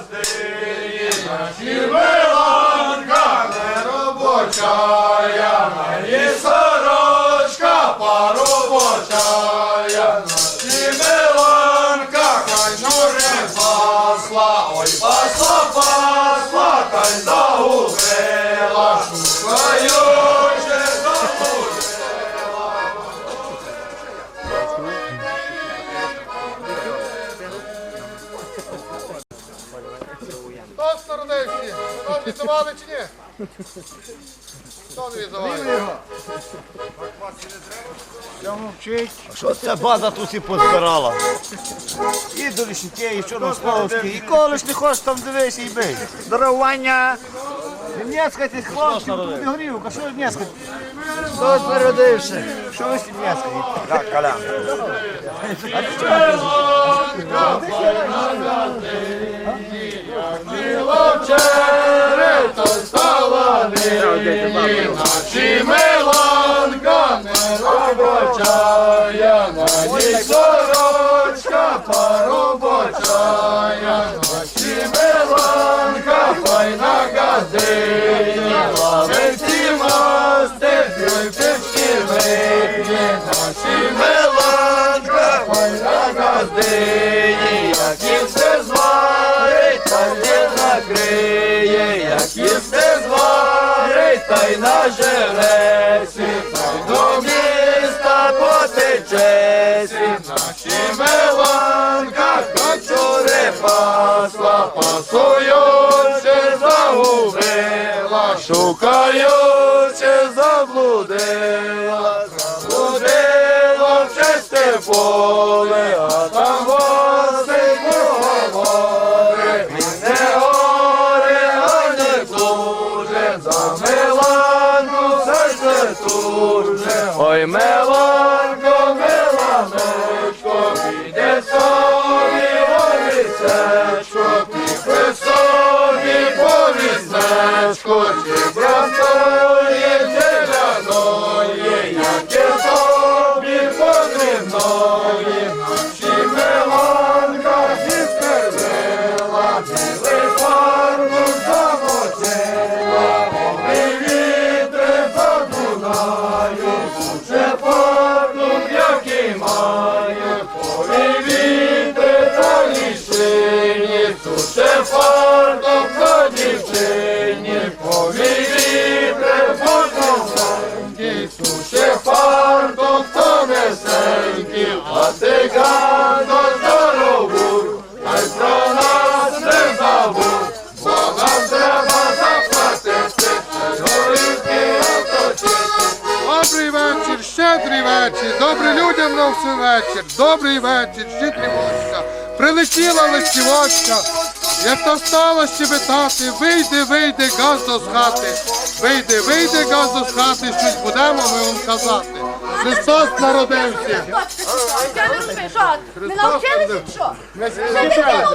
газди, наші Хто відзивали чи ні? Хто не відзиває? Що ця база тут і позбирала? І до Лішітєї, і Чорнославські, і коли ж не хочеш там дивись і бий. Дарування! Не м'яскайте, хлопці, тут не горівка, що м'яскаєте? Хтось народився. Що ви м'яскаєте? Так, каля. Черето стала нині, наші миланка не робочая, на ній сорочка поробочая, й до міста потечеться, наші меланка, качури пасла, пасуючи загубила, шукаючи заблудила, заблудила в чисте поле, Oi, Mel! Людям на всю вечір, добрий вечір, щедрівочка. Прилетіла листівочка, як то стала щебетати, вийди, вийди, газдо з хати, вийди, вийди, газдо з хати, щось будемо ми вам казати. Христос народився. Не навчилися чи що? Ми ще не навчили.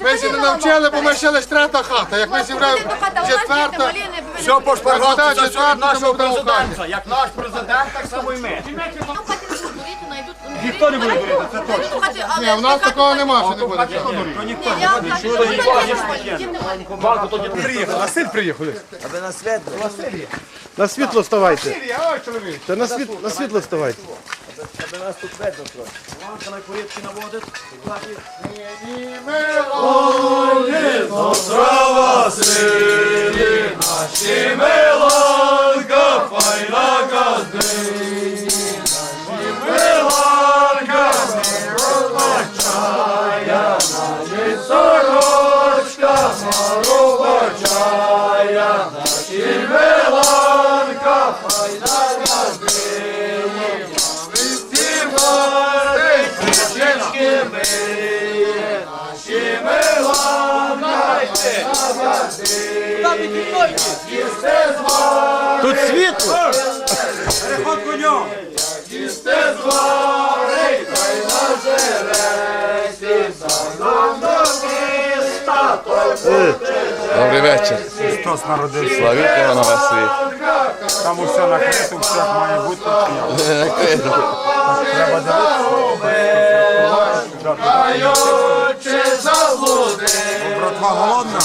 Ми ще не навчили, бо ми ще лише третя хата. Як ми зібрали четверта, Все по що від нашого президента. Як наш президент, так само і ми. Ніхто не буде говорити, це точно. ні, в нас такого нема, що не буде. Василь приїхали. Аби на світло. На світло вставайте. Та на світло, на світло вставайте. Аби нас тут видно трохи. Ламка на порядки наводить. Острова сили, наші миланка, файна газди, Тут світло. Їсти зварить, хай на жересі, садом до міста, той Добрий вечір. Христос народився. Славімо на весь світ. Там усе накрито, все як має бути. Накрито. Загубила, шукаючи заблуди, Морква голодна.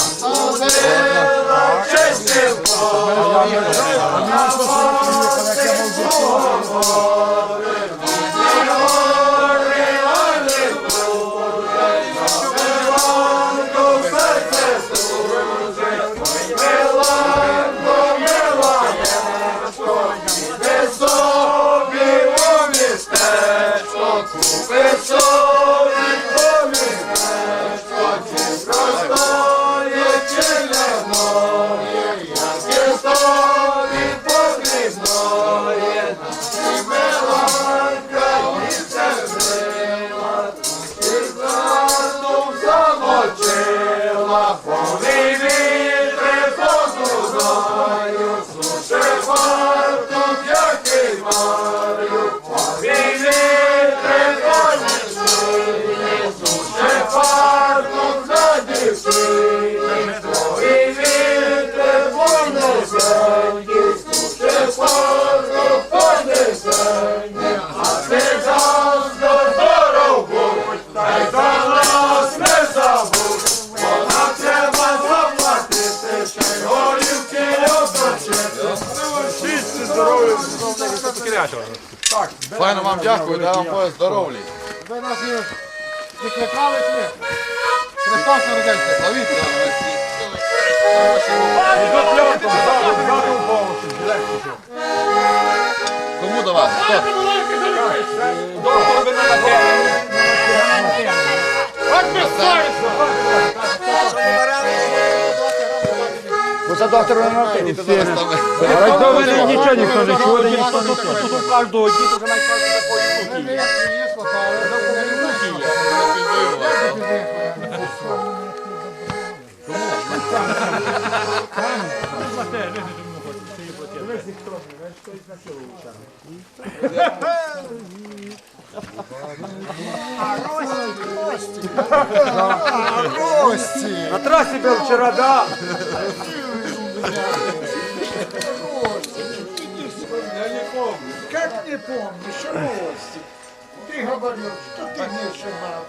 собі у містечко, купи Файно вам дякую, дай вам Боже здоров'я. Ви нас і викликали чи? Христос народився, славіться. Кому до вас? Хто? Оце доктор Ленарти. До мене нічого ніхто не чує, ніхто не чує. Тут у кожного діток навіть такої Не їсла, але не любить На трасі був вчора, да. Как не помню, что новости? Ты говорил, что ты мне жена.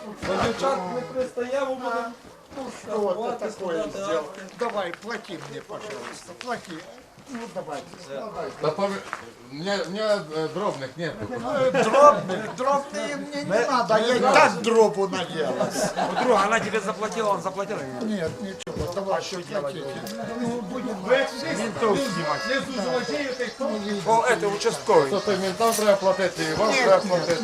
Ну что ты такое сделал? Давай, плати мне, пожалуйста, плати. Ну давай, давай. Та пові... Мені, мені е, дробних нету. Дробных, дробные мне не надо, я и так дробу наелась. Друга, вона тебе заплатила, он заплатил. Нет, ничего, Давай, что платите. Ну, будем О, это участковий. То той ментам треба платити, і вам треба платити.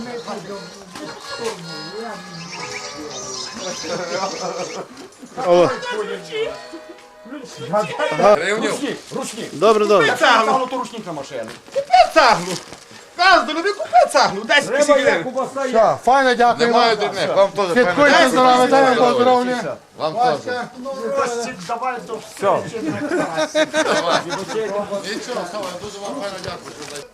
Гривню. Добре, добре. Цеглу, то Цеглу. Газду, не купи цеглу, 10 тисяч гривень. Все, файно дякую Немає вам. дурних, вам теж Слідкуйте файно. здоров'я, дай вам поздоровлення. Вам теж. Давай до Нічого, Сава, дуже вам файно дякую. що даєте.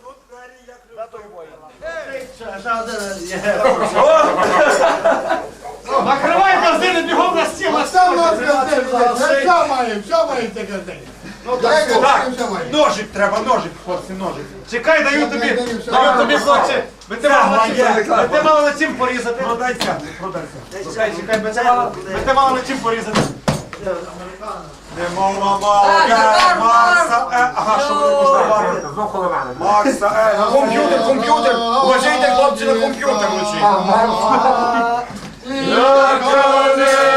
Накривай корзини, бігом на стіл. Там нас все маємо, все маємо таке день. Ну так, все маємо. Ножик треба, ножик, хлопці, ножик. Чекай, даю тобі, Даю, тобі, хлопці. Ви ти мали на цим, ви ти мали на цим порізати. Продайся, продайся. Чекай, чекай, ви ти мали, ви ти мали на чим порізати. Не мова мала, Макса, е, ага, що ви коштували? Макса, е, Комп'ютер, комп'ютер. Уважайте, хлопці, на комп'ютер лучі. Вам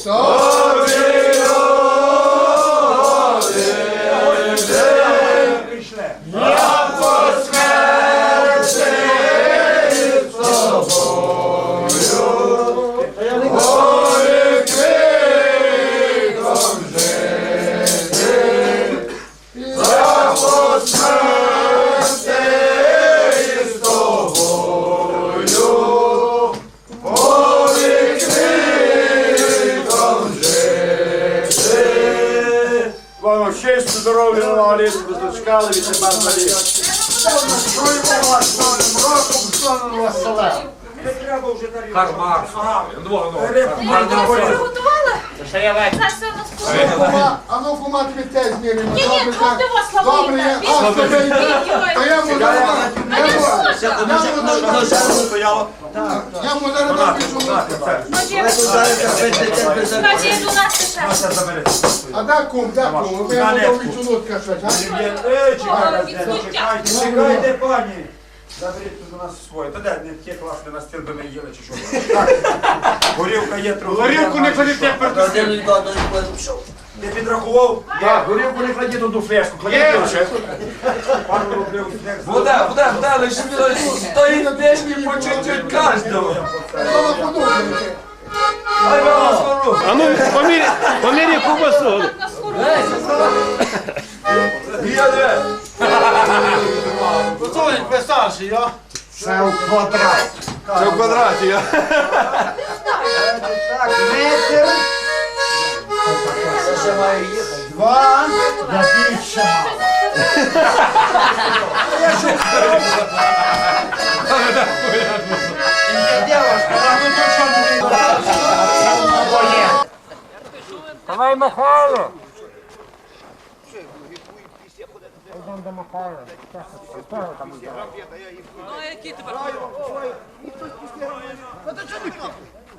So. Дочекали від тебе взагалі. Чуємо вас новим роком, сонного веселе. Приготувала? Зараз все у нас. Кума, а ну кума тобі те зміримо. Ні, ні, Добре, ти вас Добре, є. А, слабий. Та я йому зараз, я йому- зараз, Стояло. я йому зараз дам пішов. Я до нас ще. А де кум, де кум? Ви йому дав пічунутка щось, чекайте, чекайте, пані. Заберіть тут у нас своє. Та де, не таке класне, на стіл би ми їли чи що. Так. Горілка є трохи. Горілку не кладіть, як перед Ти підрахував? Так, горілку не кладіть одну флешку, кладіть лише. Пару рублів флешку. Вода, вода, вода, лише стоїть пішки по чуть-чуть кожного. Мама подумайте. Ай, мама, скоро. А ну, помірі, помірі кубасу. На скору. Я де? Це у квадрат. Це в квадраті, я. Так, метр. Два. Да більше мало.